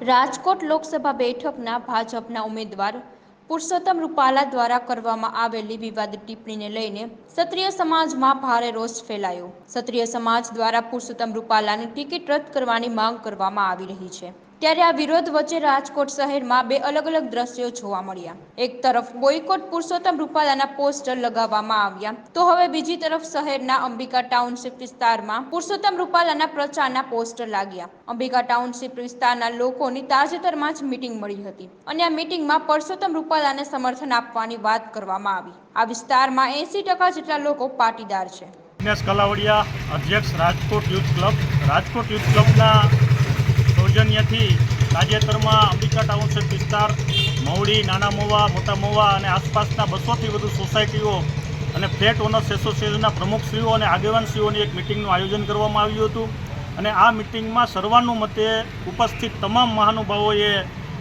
રાજકોટ લોકસભા બેઠકના ભાજપના ઉમેદવાર પુરુષોત્તમ રૂપાલા દ્વારા કરવામાં આવેલી વિવાદિત ટિપ્પણીને લઈને ક્ષત્રિય સમાજમાં ભારે રોષ ફેલાયો. ક્ષત્રિય સમાજ દ્વારા પુરુષોત્તમ રૂપાલાની ટિકિટ રદ કરવાની માંગ કરવામાં આવી રહી છે. ત્યારે આ વિરોધ વચ્ચે રાજકોટ શહેરમાં બે અલગ અલગ દ્રશ્યો જોવા મળ્યા. એક તરફ બોયકોટ પુરુષોત્તમ રૂપાલાના પોસ્ટર લગાવવામાં આવ્યા. તો હવે બીજી તરફ શહેરના અંબિકા ટાઉનશીપ વિસ્તારમાં પુરુષોત્તમ રૂપાલાના પ્રચારના પોસ્ટર લાગ્યા. અંબિકા ટાઉનશીપ વિસ્તારના લોકોની તાજેતરમાં જ મીટિંગ મળી હતી અને આ મીટિંગમાં પરસોત્તમ રૂપાલાને સમર્થન આપવાની વાત કરવામાં આવી. આ વિસ્તારમાં એંસી ટકા જેટલા લોકો પાટીદાર છે. દિનેશ કલાવડિયા અધ્યક્ષ Rajkot youth club, Rajkot youth ક્લબના સૌજન્યથી તાજેતરમાં અંબિકા ટાઉનશીપ વિસ્તાર મવડી નાના મોવા, મોટા મોવા અને આસપાસના બસોથી વધુ સોસાયટીઓ અને ફ્લેટ ઓનર્સ એસોસિએશનના પ્રમુખશ્રીઓ અને આગેવાનશ્રીઓની એક મિટિંગનું આયોજન કરવામાં આવ્યું હતું. અને આ મિટિંગમાં સર્વાનુમતે ઉપસ્થિત તમામ મહાનુભાવોએ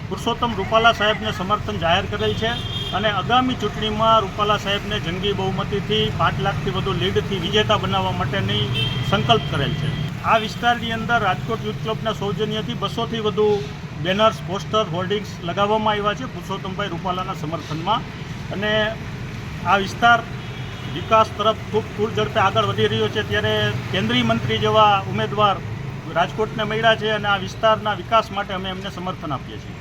પુરુષોત્તમ રૂપાલા સાહેબને સમર્થન જાહેર કરેલ છે અને આગામી ચૂંટણીમાં રૂપાલા સાહેબને જંગી બહુમતીથી પાંચ લાખથી વધુ લીડથી વિજેતા બનાવવા માટેની સંકલ્પ કરેલ છે. આ વિસ્તારની અંદર રાજકોટ યુથ ક્લબના સૌજન્યથી બસોથી વધુ બેનર્સ, પોસ્ટર, હોર્ડિંગ્સ લગાવવામાં આવ્યા છે પુરુષોત્તમભાઈ રૂપાલાના સમર્થનમાં. અને આ વિસ્તાર વિકાસ તરફ ખૂબ પૂર ઝડપે આગળ વધી રહ્યો છે. ત્યારે કેન્દ્રીય મંત્રી જેવા ઉમેદવાર રાજકોટને મળ્યા છે અને આ વિસ્તારના વિકાસ માટે અમે એમને સમર્થન આપીએ છીએ.